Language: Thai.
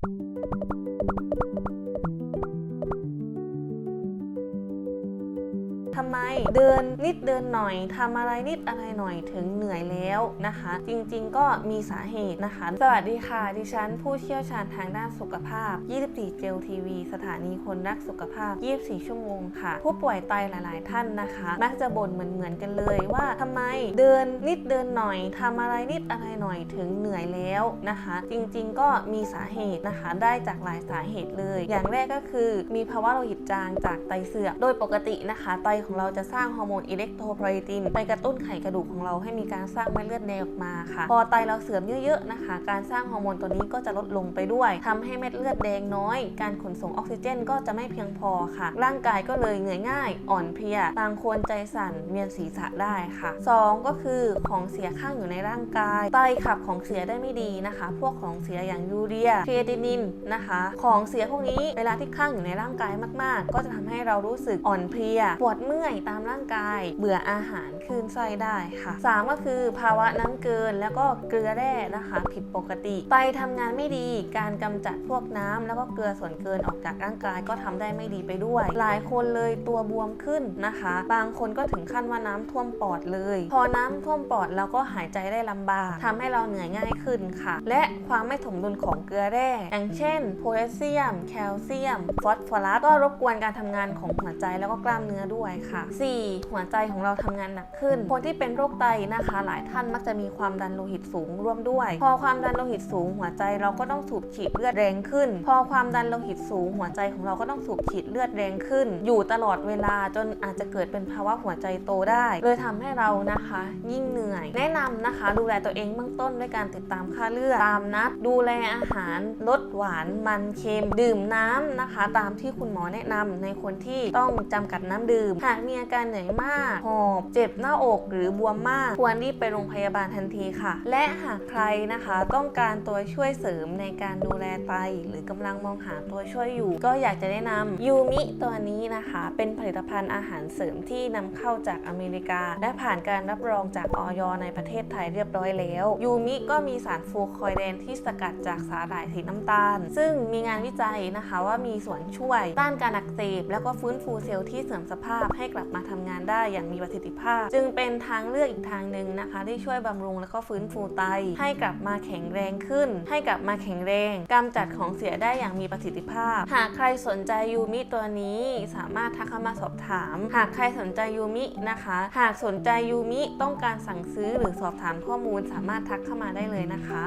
Thank you. ทำไม เดินนิดเดินหน่อยทำอะไรนิดอะไรหน่อยถึงเหนื่อยแล้วนะคะ จริงๆก็มีสาเหตุนะคะ สวัสดีค่ะ ดิฉันผู้เชี่ยวชาญทางด้านสุขภาพ 24 เจลทีวี สถานีคนรักสุขภาพ 24 ชั่วโมงค่ะ ผู้ป่วยไตหลาย ๆ ท่านนะคะ มักจะบ่นเหมือนๆกันเลยว่าทำไมเดินนิดเดินหน่อยทำอะไรนิดอะไรหน่อยถึงเหนื่อยแล้วนะคะ จริงๆก็มีสาเหตุนะคะได้จากหลายสาเหตุเลย อย่างแรกก็คือมีภาวะโลหิตจางจากไตเสื่อมโดยปกตินะคะ ไตของเราจะสร้างฮอร์โมนอิเล็กโทรไพรตินไปกระตุ้นไขกระดูกของเราให้มีการสร้างเม็ดเลือดแดงออกมาค่ะ พอไตเราเสื่อมเยอะๆนะคะ การสร้างฮอร์โมนตัวนี้ก็จะลดลงไปด้วยทำให้เม็ดเลือดแดงน้อย การขนส่งออกซิเจนก็จะไม่เพียงพอค่ะ ร่างกายก็เลยเหนื่อยง่าย อ่อนเพลีย บางคนใจสั่นเวียนศีรษะได้ค่ะสองก็คือของเสียข้างอยู่ในร่างกาย ไตขับของเสียได้ไม่ดีนะคะ พวกของเสียอย่างยูเรียครีเอตินินนะคะ ของเสียพวกนี้เวลาที่ข้างอยู่ในร่างกายมาก ๆ ก็จะทำให้เรารู้สึกอ่อนเพลีย ปวดเมื่อยื่อยตามร่างกาย เบื่ออาหารคลื่นไส้ได้ค่ะสามก็คือภาวะน้ำเกินแล้วก็เกลือแร่นะคะ ผิดปกติไตทำงานไม่ดีการกำจัดพวกน้ำแล้วก็เกลือส่วนเกินออกจากร่างกายก็ทำได้ไม่ดีไปด้วย หลายคนเลยตัวบวมขึ้นนะคะ บางคนก็ถึงขั้นว่าน้ำท่วมปอดเลย พอน้ำท่วมปอดเราก็หายใจได้ลำบากทำให้เราเหนื่อยง่ายขึ้นค่ะ และความไม่สมดุลของเกลือแร่อย่างเช่นโพแทสเซียม แคลเซียม ฟอสฟอรัสก็รบกวนการทำงานของหัวใจแล้วก็กล้ามเนื้อด้วยค่ะ 4. หัวใจของเราทำงานหนักขึ้น คนที่เป็นโรคไตนะคะ หลายท่านมักจะมีความดันโลหิตสูงร่วมด้วย พอความดันโลหิตสูง หัวใจเราก็ต้องสูบฉีดเลือดแรงขึ้น พอความดันโลหิตสูง หัวใจของเราก็ต้องสูบฉีดเลือดแรงขึ้น อยู่ตลอดเวลาจนอาจจะเกิดเป็นภาวะหัวใจโตได้ เลยทำให้เรานะคะ ยิ่งเหนื่อย แนะนำนะคะดูแลตัวเองเบื้องต้นด้วยการติดตามค่าเลือดตามนัด ดูแลอาหารลดหวานมันเค็มดื่มน้ำนะคะ ตามที่คุณหมอแนะนำในคนที่ต้องจำกัดน้ำดื่มหากมีอาการเหนื่อยมาก หอบ เจ็บหน้าอกหรือบวมมาก ควรรีบไปโรงพยาบาลทันทีค่ะ และหากใครนะคะต้องการตัวช่วยเสริมในการดูแลไต หรือกำลังมองหาตัวช่วยอยู่ ก็อยากจะแนะนำยูมิตัวนี้นะคะ เป็นผลิตภัณฑ์อาหารเสริมที่นำเข้าจากอเมริกา และผ่านการรับรองจากออยในประเทศไทยเรียบร้อยแล้วยูมิก็มีสารฟลูคอยเดนที่สกัดจากสาหร่ายสีน้ำตาล ซึ่งมีงานวิจัยนะคะว่ามีส่วนช่วยต้านการอักเสบแล้วก็ฟื้นฟูเซลล์ที่เสื่อมสภาพให้กลับมาทำงานได้อย่างมีประสิทธิภาพ จึงเป็นทางเลือกอีกทางหนึ่งนะคะ ที่ช่วยบำรุงแล้วก็ฟื้นฟูไต ให้กลับมาแข็งแรงขึ้น ให้กลับมาแข็งแรงกำจัดของเสียได้อย่างมีประสิทธิภาพ หากใครสนใจยูมิตัวนี้ สามารถทักเข้ามาสอบถาม หากใครสนใจยูมินะคะ หากสนใจยูมิต้องการสั่งซื้อหรือสอบถามข้อมูลสามารถทักเข้ามาได้เลยนะคะ